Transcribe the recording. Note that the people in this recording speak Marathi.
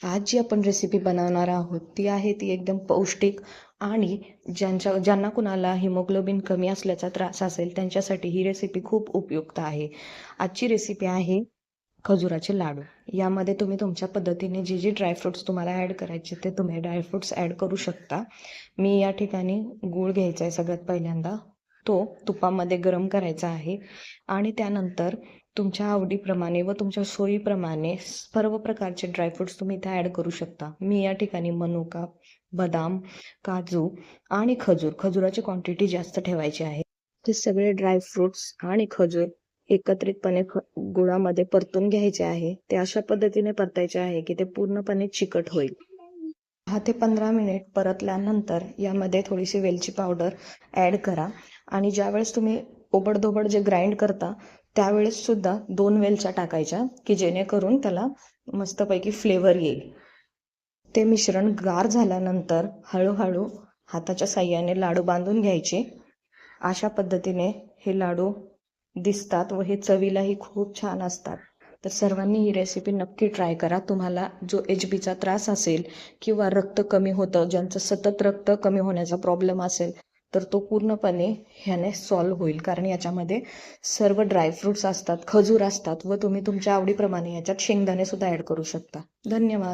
आज जी आपण रेसिपी बनवणार आहोत ती आहे ती एकदम पौष्टिक आणि ज्यांच्या ज्यांना कुणाला हिमोग्लोबिन कमी असल्याचा त्रास असेल त्यांच्यासाठी ही रेसिपी खूप उपयुक्त आहे. आजची रेसिपी आहे खजुराचे लाडू. यामध्ये तुम्ही तुमच्या पद्धतीने जे जे ड्रायफ्रुट्स तुम्हाला ॲड करायचे ते तुम्ही ड्रायफ्रुट्स ॲड करू शकता. मी या ठिकाणी गूळ घ्यायचा आहे सगळ्यात पहिल्यांदा. तो तुपामध्ये गरम करायचा आहे. आणि त्यानंतर तुमच्या आवडीप्रमाणे व तुमच्या सोयीप्रमाणे सर्व प्रकारचे ड्रायफ्रुट्स तुम्ही इथे ॲड करू शकता. मी या ठिकाणी मनुका बदाम काजू आणि खजूर खजुराची क्वांटिटी जास्त ठेवायची आहे. ते सगळे ड्रायफ्रुट्स आणि खजूर एकत्रितपणे ख गुळामध्ये परतून घ्यायचे आहे. ते अशा पद्धतीने परतायचे आहे की ते पूर्णपणे चिकट होईल. दहा ते पंधरा मिनिट परतल्यानंतर यामध्ये थोडीशी वेलची पावडर ॲड करा. आणि ज्यावेळेस तुम्ही ओबडधोबड जे ग्राइंड करता त्यावेळेस सुद्धा दोन वेलच्या टाकायच्या की जेणेकरून त्याला मस्तपैकी फ्लेवर येईल. ते मिश्रण गार झाल्यानंतर हळूहळू हाताच्या साह्याने लाडू बांधून घ्यायचे. अशा पद्धतीने हे लाडू दिसतात व हे चवीलाही खूप छान असतात. तर सर्वांनी ही रेसिपी नक्की ट्राय करा. तुम्हाला जो एच बीचा त्रास असेल किंवा रक्त कमी होतं ज्यांचं सतत रक्त कमी होण्याचा प्रॉब्लेम असेल तर तो पूर्णपणे ह्याने सॉल्व होईल. कारण याच्यामध्ये सर्व ड्रायफ्रुट्स असतात खजूर असतात व तुम्ही तुमच्या आवडीप्रमाणे याच्यात शेंगदाणे सुद्धा ॲड करू शकता. धन्यवाद.